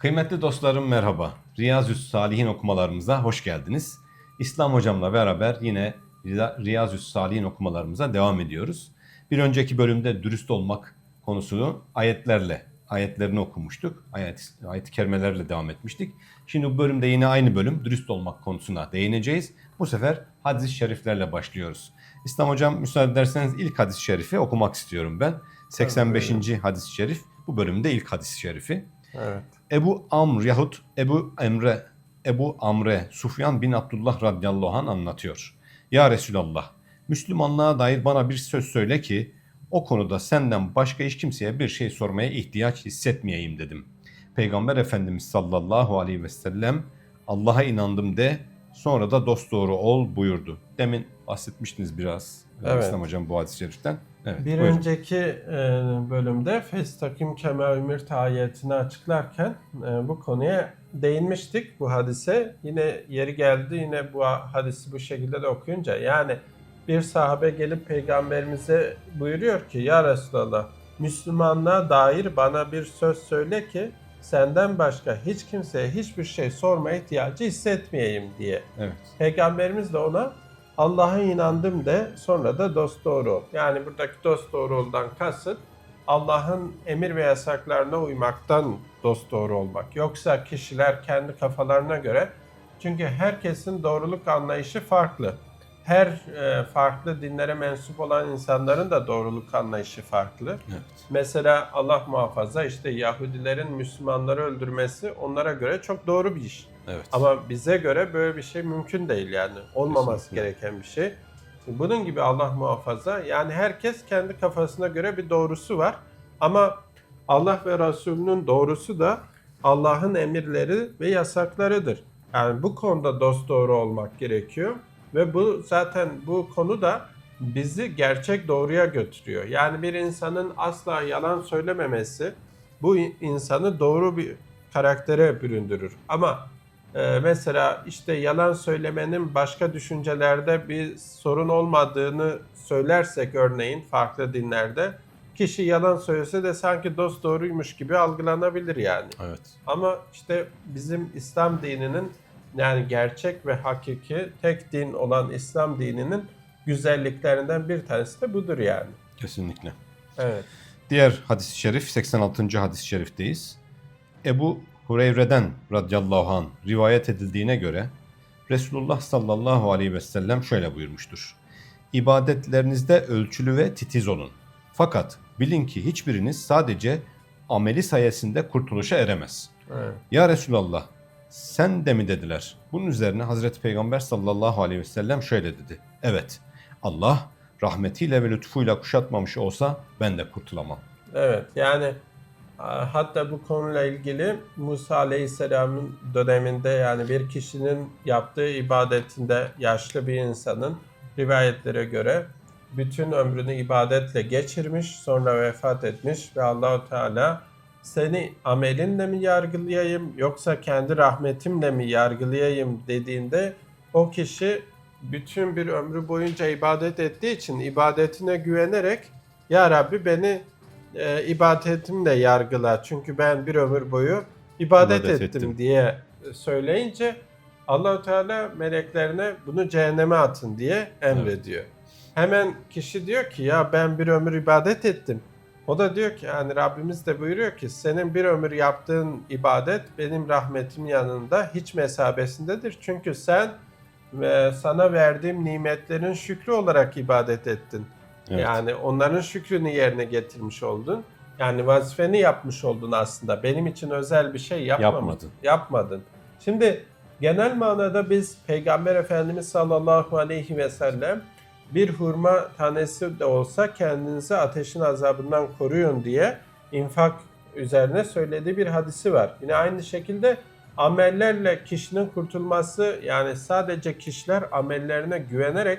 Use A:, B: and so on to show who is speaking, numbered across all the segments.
A: Kıymetli dostlarım merhaba. Riyazü's Salihin okumalarımıza hoş geldiniz. İslam hocamla beraber yine Riya- Riyazü's Salihin okumalarımıza devam ediyoruz. Bir önceki bölümde dürüst olmak konusunu ayetlerle, ayetlerini okumuştuk. Ayet, ayet-i kerimelerle devam etmiştik. Şimdi bu bölümde yine aynı bölüm dürüst olmak konusuna değineceğiz. Bu sefer hadis-i şeriflerle başlıyoruz. İslam hocam müsaade ederseniz ilk hadis-i şerifi okumak istiyorum ben. 85. hadis-i şerif. Bu bölümde ilk hadis-i şerifi.
B: Evet.
A: Ebu Amr yahut Ebu Emre, Ebu Amre, Sufyan bin Abdullah radıyallahu anh anlatıyor. Ya Resulallah, Müslümanlığa dair bana bir söz söyle ki o konuda senden başka hiç kimseye bir şey sormaya ihtiyaç hissetmeyeyim dedim. Peygamber Efendimiz sallallahu aleyhi ve sellem Allah'a inandım de sonra da dosdoğru ol buyurdu. Demin bahsetmiştiniz biraz
B: Evet.
A: İslam hocam bu hadis-i şeriften. Evet,
B: Bir
A: buyurun.
B: önceki e, bölümde Festakim Kema Ümürt ayetini açıklarken e, bu konuya değinmiştik bu hadise. Yine yeri geldi yine bu hadisi bu şekilde de okuyunca yani bir sahabe gelip peygamberimize buyuruyor ki ya Resulallah Müslümanlığa dair bana bir söz söyle ki senden başka hiç kimseye hiçbir şey sorma ihtiyacı hissetmeyeyim diye.
A: Evet.
B: Peygamberimiz de ona Allah'a inandım de sonra da dost doğru ol. Yani buradaki dost doğru oldan kasıt Allah'ın emir ve yasaklarına uymaktan dost doğru olmak. Yoksa kişiler kendi kafalarına göre çünkü herkesin doğruluk anlayışı farklı. Her e, farklı dinlere mensup olan insanların da doğruluk anlayışı farklı.
A: Evet.
B: Mesela Allah muhafaza işte Yahudilerin Müslümanları öldürmesi onlara göre çok doğru bir iş.
A: Evet.
B: Ama bize göre böyle bir şey mümkün değil yani. Olmaması
A: Kesinlikle.
B: gereken bir şey. Bunun gibi Allah muhafaza yani herkes kendi kafasına göre bir doğrusu var. Ama Allah ve Resulünün doğrusu da Allah'ın emirleri ve yasaklarıdır. Yani bu konuda dost doğru olmak gerekiyor. Ve bu zaten bu konu da bizi gerçek doğruya götürüyor. Yani bir insanın asla yalan söylememesi bu insanı doğru bir karaktere büründürür. Ama ee, mesela işte yalan söylemenin başka düşüncelerde bir sorun olmadığını söylersek örneğin farklı dinlerde kişi yalan söylese de sanki dost doğruymuş gibi algılanabilir yani.
A: Evet.
B: Ama işte bizim İslam dininin yani gerçek ve hakiki tek din olan İslam dininin güzelliklerinden bir tanesi de budur yani.
A: Kesinlikle.
B: Evet.
A: Diğer hadis-i şerif 86. hadis-i şerifteyiz. Ebu Hureyre'den radıyallahu an rivayet edildiğine göre Resulullah sallallahu aleyhi ve sellem şöyle buyurmuştur. İbadetlerinizde ölçülü ve titiz olun. Fakat bilin ki hiçbiriniz sadece ameli sayesinde kurtuluşa eremez.
B: evet.
A: Ya Resulallah sen de mi dediler. Bunun üzerine Hazreti Peygamber sallallahu aleyhi ve sellem şöyle dedi. Evet Allah rahmetiyle ve lütfuyla kuşatmamış olsa ben de kurtulamam.
B: Evet yani hatta bu konuyla ilgili Musa Aleyhisselam'ın döneminde yani bir kişinin yaptığı ibadetinde yaşlı bir insanın rivayetlere göre bütün ömrünü ibadetle geçirmiş sonra vefat etmiş ve Allahu Teala seni amelinle mi yargılayayım yoksa kendi rahmetimle mi yargılayayım? dediğinde o kişi bütün bir ömrü boyunca ibadet ettiği için ibadetine güvenerek ya Rabbi beni e, ibadetimle yargıla çünkü ben bir ömür boyu ibadet,
A: İbadet
B: ettim,
A: ettim.
B: diye söyleyince Allahu Teala meleklerine bunu cehenneme atın diye emrediyor. Hemen kişi diyor ki ya ben bir ömür ibadet ettim. O da diyor ki yani Rabbimiz de buyuruyor ki senin bir ömür yaptığın ibadet benim rahmetim yanında hiç mesabesindedir. Çünkü sen ve sana verdiğim nimetlerin şükrü olarak ibadet ettin.
A: Evet.
B: Yani onların şükrünü yerine getirmiş oldun. Yani vazifeni yapmış oldun aslında. Benim için özel bir şey yapmamadın.
A: Yapmadın.
B: Yapmadın. Şimdi genel manada biz Peygamber Efendimiz sallallahu aleyhi ve sellem bir hurma tanesi de olsa kendinizi ateşin azabından koruyun diye infak üzerine söylediği bir hadisi var. Yine aynı şekilde amellerle kişinin kurtulması yani sadece kişiler amellerine güvenerek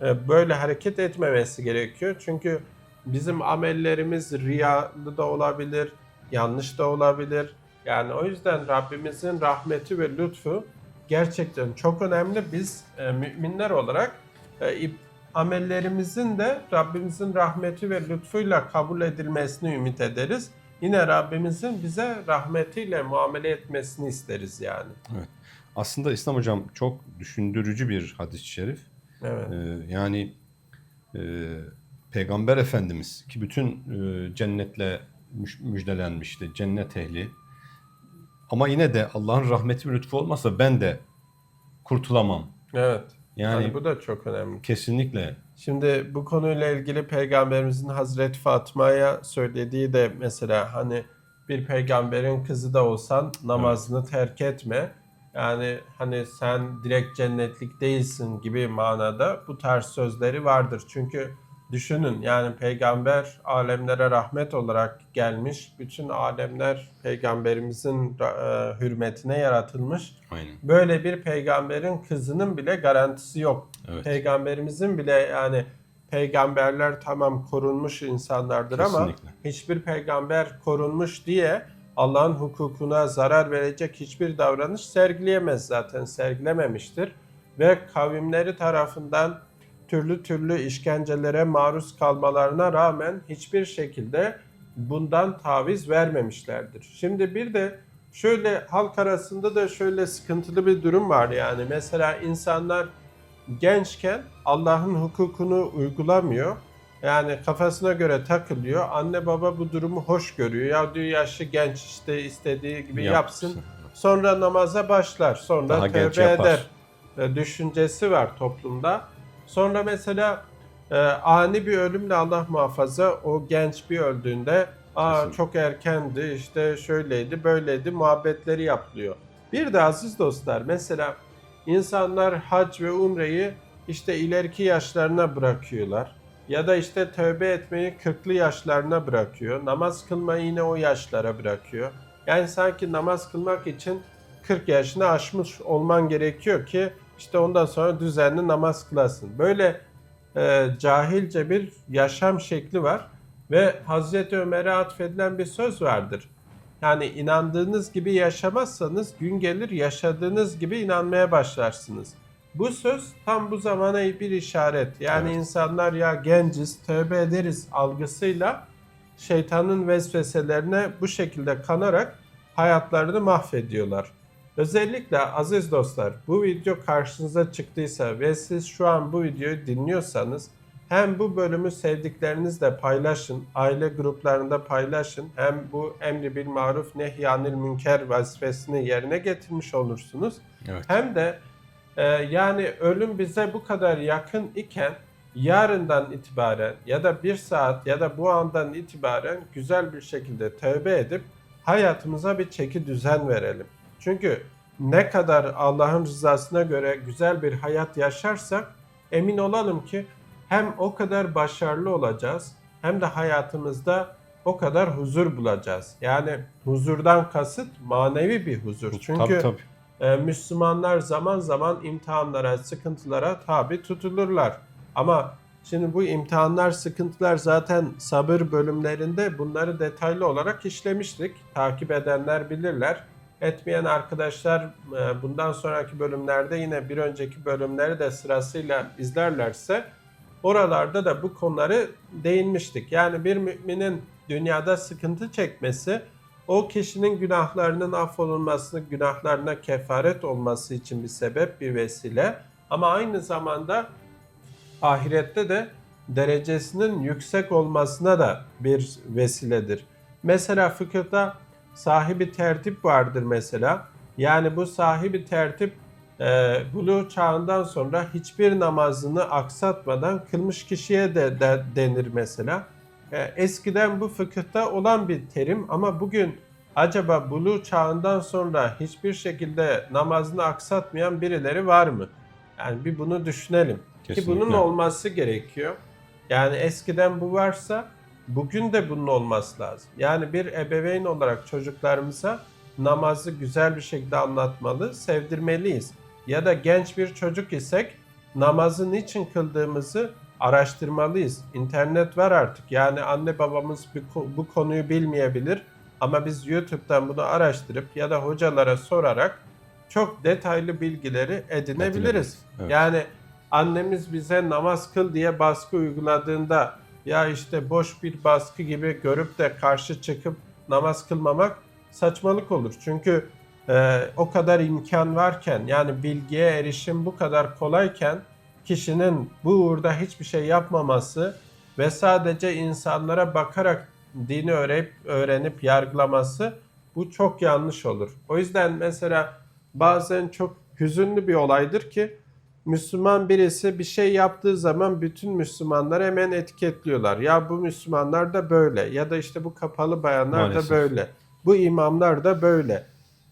B: böyle hareket etmemesi gerekiyor. Çünkü bizim amellerimiz riyalı da olabilir, yanlış da olabilir. Yani o yüzden Rabbimizin rahmeti ve lütfu gerçekten çok önemli. Biz e, müminler olarak e, amellerimizin de Rabbimizin rahmeti ve lütfuyla kabul edilmesini ümit ederiz. yine Rabbimizin bize rahmetiyle muamele etmesini isteriz yani.
A: Aslında İslam hocam çok düşündürücü bir hadis-i şerif.
B: Evet.
A: Ee, yani e, Peygamber Efendimiz ki bütün e, cennetle müjdelenmişti. Cennet ehli. Ama yine de Allah'ın rahmeti ve lütfu olmasa ben de kurtulamam.
B: Evet.
A: Yani
B: Yani bu da çok önemli.
A: kesinlikle
B: Şimdi bu konuyla ilgili peygamberimizin Hazreti Fatma'ya söylediği de mesela hani bir peygamberin kızı da olsan namazını terk etme. Yani hani sen direkt cennetlik değilsin gibi manada bu tarz sözleri vardır. Çünkü düşünün yani peygamber alemlere rahmet olarak gelmiş. Bütün alemler peygamberimizin e, hürmetine yaratılmış.
A: aynen.
B: Böyle bir peygamberin kızının bile garantisi yok.
A: Evet.
B: Peygamberimizin bile yani peygamberler tamam korunmuş insanlardır ama
A: Kesinlikle.
B: hiçbir peygamber korunmuş diye Allah'ın hukukuna zarar verecek hiçbir davranış sergileyemez zaten sergilememiştir ve kavimleri tarafından türlü türlü işkencelere maruz kalmalarına rağmen hiçbir şekilde bundan taviz vermemişlerdir. Şimdi bir de şöyle halk arasında da şöyle sıkıntılı bir durum var yani mesela insanlar gençken Allah'ın hukukunu uygulamıyor. Yani kafasına göre takılıyor. Anne baba bu durumu hoş görüyor. Ya diyor yaşlı genç işte istediği gibi yapsın. Sonra namaza başlar. Sonra
A: Daha
B: tövbe eder. E, Düşüncesi var toplumda. Sonra mesela e, ani bir ölümle Allah muhafaza o genç bir öldüğünde Aa
A: Kesinlikle.
B: çok erkendi işte şöyleydi böyleydi muhabbetleri yapılıyor. Bir de aziz dostlar mesela insanlar hac ve umreyi işte ileriki yaşlarına bırakıyorlar. Ya da işte tövbe etmeyi 40'lı yaşlarına bırakıyor. Namaz kılmayı yine o yaşlara bırakıyor. Yani sanki namaz kılmak için 40 yaşını aşmış olman gerekiyor ki işte ondan sonra düzenli namaz kılasın. Böyle e, cahilce bir yaşam şekli var ve Hazreti Ömer'e atfedilen bir söz vardır. Yani inandığınız gibi yaşamazsanız gün gelir yaşadığınız gibi inanmaya başlarsınız. Bu söz tam bu zamana bir işaret. Yani
A: Evet.
B: insanlar ya genciz, tövbe ederiz algısıyla şeytanın vesveselerine bu şekilde kanarak hayatlarını mahvediyorlar. Özellikle aziz dostlar bu video karşınıza çıktıysa ve siz şu an bu videoyu dinliyorsanız hem bu bölümü sevdiklerinizle paylaşın, aile gruplarında paylaşın. Hem bu emri bil maruf nehyanil münker vazifesini yerine getirmiş olursunuz.
A: Evet.
B: Hem de e, yani ölüm bize bu kadar yakın iken yarından itibaren ya da bir saat ya da bu andan itibaren güzel bir şekilde tövbe edip hayatımıza bir çeki düzen verelim. Çünkü ne kadar Allah'ın rızasına göre güzel bir hayat yaşarsak emin olalım ki hem o kadar başarılı olacağız hem de hayatımızda o kadar huzur bulacağız. Yani huzurdan kasıt manevi bir huzur. Çünkü
A: tabii, tabii.
B: E, Müslümanlar zaman zaman imtihanlara, sıkıntılara tabi tutulurlar. Ama şimdi bu imtihanlar, sıkıntılar zaten sabır bölümlerinde bunları detaylı olarak işlemiştik. Takip edenler bilirler. Etmeyen arkadaşlar e, bundan sonraki bölümlerde yine bir önceki bölümleri de sırasıyla izlerlerse oralarda da bu konuları değinmiştik. Yani bir müminin dünyada sıkıntı çekmesi o kişinin günahlarının affolunması, günahlarına kefaret olması için bir sebep, bir vesile. Ama aynı zamanda ahirette de derecesinin yüksek olmasına da bir vesiledir. Mesela fıkıhta sahibi tertip vardır mesela. Yani bu sahibi tertip e, buluğ çağından sonra hiçbir namazını aksatmadan kılmış kişiye de, de denir mesela. E, eskiden bu fıkıhta olan bir terim ama bugün acaba buluğ çağından sonra hiçbir şekilde namazını aksatmayan birileri var mı? Yani bir bunu düşünelim. Ki
A: Kesinlikle.
B: bunun olması gerekiyor. Yani eskiden bu varsa bugün de bunun olması lazım. Yani bir ebeveyn olarak çocuklarımıza namazı güzel bir şekilde anlatmalı, sevdirmeliyiz. Ya da genç bir çocuk isek namazı niçin kıldığımızı araştırmalıyız. İnternet var artık. Yani anne babamız bu konuyu bilmeyebilir ama biz YouTube'dan bunu araştırıp ya da hocalara sorarak çok detaylı bilgileri edinebiliriz.
A: Edinebiliriz, evet.
B: Yani annemiz bize namaz kıl diye baskı uyguladığında ya işte boş bir baskı gibi görüp de karşı çıkıp namaz kılmamak saçmalık olur. Çünkü e, o kadar imkan varken yani bilgiye erişim bu kadar kolayken kişinin bu uğurda hiçbir şey yapmaması ve sadece insanlara bakarak dini öğrenip, öğrenip yargılaması bu çok yanlış olur. O yüzden mesela bazen çok hüzünlü bir olaydır ki Müslüman birisi bir şey yaptığı zaman bütün Müslümanlar hemen etiketliyorlar. Ya bu Müslümanlar da böyle ya da işte bu kapalı bayanlar
A: Maalesef.
B: da böyle. Bu imamlar da böyle.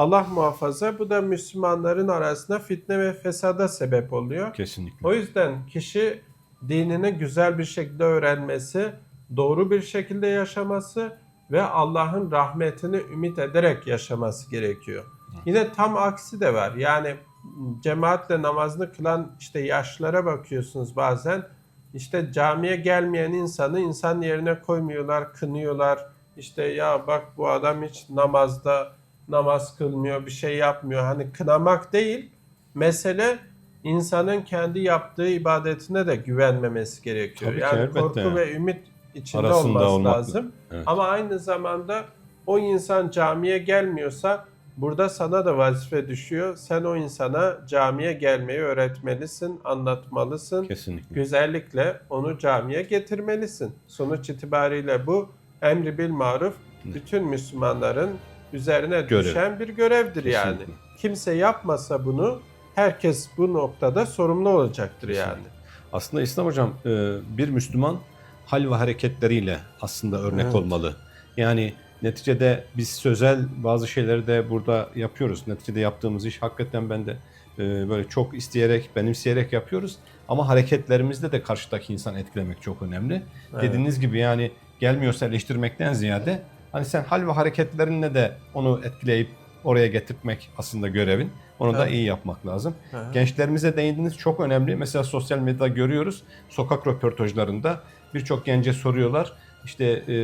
B: Allah muhafaza bu da Müslümanların arasında fitne ve fesada sebep oluyor.
A: Kesinlikle.
B: O yüzden kişi dinini güzel bir şekilde öğrenmesi, doğru bir şekilde yaşaması ve Allah'ın rahmetini ümit ederek yaşaması gerekiyor. Yine tam aksi de var. Yani cemaatle namazını kılan işte yaşlara bakıyorsunuz bazen. İşte camiye gelmeyen insanı insan yerine koymuyorlar, kınıyorlar. İşte ya bak bu adam hiç namazda namaz kılmıyor, bir şey yapmıyor. Hani kınamak değil, mesele insanın kendi yaptığı ibadetine de güvenmemesi gerekiyor.
A: Tabii ki,
B: yani
A: elbette.
B: korku ve ümit içinde
A: Arasında
B: olması
A: olmak-
B: lazım.
A: Evet.
B: Ama aynı zamanda o insan camiye gelmiyorsa burada sana da vazife düşüyor. Sen o insana camiye gelmeyi öğretmelisin, anlatmalısın.
A: Kesinlikle.
B: Güzellikle onu camiye getirmelisin. Sonuç itibariyle bu emri bil maruf bütün Müslümanların üzerine
A: Görev.
B: düşen bir görevdir yani.
A: Kesinlikle.
B: Kimse yapmasa bunu herkes bu noktada sorumlu olacaktır yani.
A: Kesinlikle. Aslında İslam hocam e, bir Müslüman hal ve hareketleriyle aslında örnek
B: Evet.
A: olmalı. Yani neticede biz sözel bazı şeyleri de burada yapıyoruz. Neticede yaptığımız iş hakikaten ben de e, böyle çok isteyerek, benimseyerek yapıyoruz. Ama hareketlerimizde de karşıdaki insan etkilemek çok önemli.
B: Evet.
A: Dediğiniz gibi yani gelmiyorsa eleştirmekten ziyade hani sen hal ve hareketlerinle de onu etkileyip oraya getirtmek aslında görevin. Onu da
B: Evet.
A: iyi yapmak lazım.
B: Hı.
A: Gençlerimize değindiniz çok önemli. Mesela sosyal medyada görüyoruz. Sokak röportajlarında birçok gence soruyorlar. İşte e,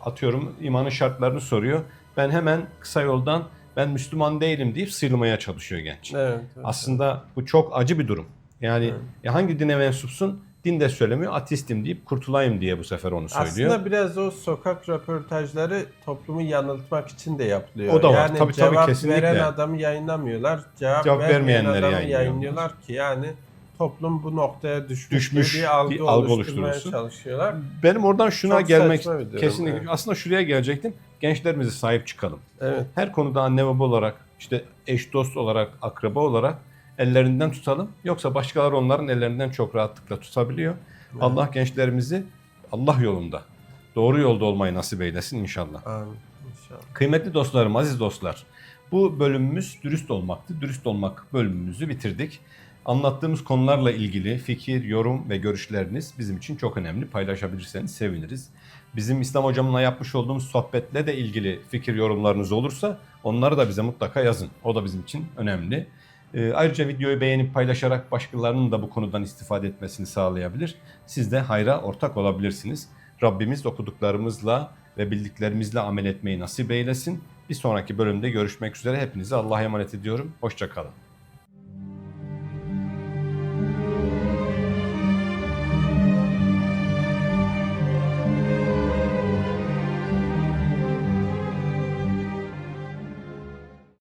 A: atıyorum imanın şartlarını soruyor. Ben hemen kısa yoldan ben Müslüman değilim deyip sıyrılmaya çalışıyor genç.
B: Evet, evet.
A: Aslında bu çok acı bir durum. Yani
B: Evet.
A: ya hangi dine mensupsun? Din de söylemiyor. Ateistim deyip kurtulayım diye bu sefer onu söylüyor.
B: Aslında biraz o sokak röportajları toplumu yanıltmak için de yapılıyor.
A: O da var.
B: Yani
A: Tabii, tabii,
B: cevap
A: kesinlikle.
B: veren adamı yayınlamıyorlar. Cevap,
A: Cevap
B: vermeyen
A: vermeyenleri
B: adamı
A: yayınlıyorlar.
B: ki yani toplum bu noktaya düşmüş,
A: Düşmüş
B: bir algı,
A: bir algı
B: oluşturmaya çalışıyorlar.
A: Benim oradan şuna
B: Çok
A: gelmek kesinlikle
B: evet.
A: aslında şuraya gelecektim. Gençlerimize sahip çıkalım.
B: Evet.
A: Her konuda anne baba olarak, işte eş dost olarak, akraba olarak ellerinden tutalım. Yoksa başkaları onların ellerinden çok rahatlıkla tutabiliyor. Allah gençlerimizi Allah yolunda, doğru yolda olmayı nasip eylesin inşallah.
B: Amin. İnşallah.
A: Kıymetli dostlarım, aziz dostlar. Bu bölümümüz dürüst olmaktı. Dürüst olmak bölümümüzü bitirdik. Anlattığımız konularla ilgili fikir, yorum ve görüşleriniz bizim için çok önemli. Paylaşabilirseniz seviniriz. Bizim İslam hocamla yapmış olduğumuz sohbetle de ilgili fikir, yorumlarınız olursa onları da bize mutlaka yazın. O da bizim için önemli. Ee, ayrıca videoyu beğenip paylaşarak başkalarının da bu konudan istifade etmesini sağlayabilir. Siz de hayra ortak olabilirsiniz. Rabbimiz okuduklarımızla ve bildiklerimizle amel etmeyi nasip eylesin. Bir sonraki bölümde görüşmek üzere. Hepinize Allah'a emanet ediyorum. Hoşçakalın.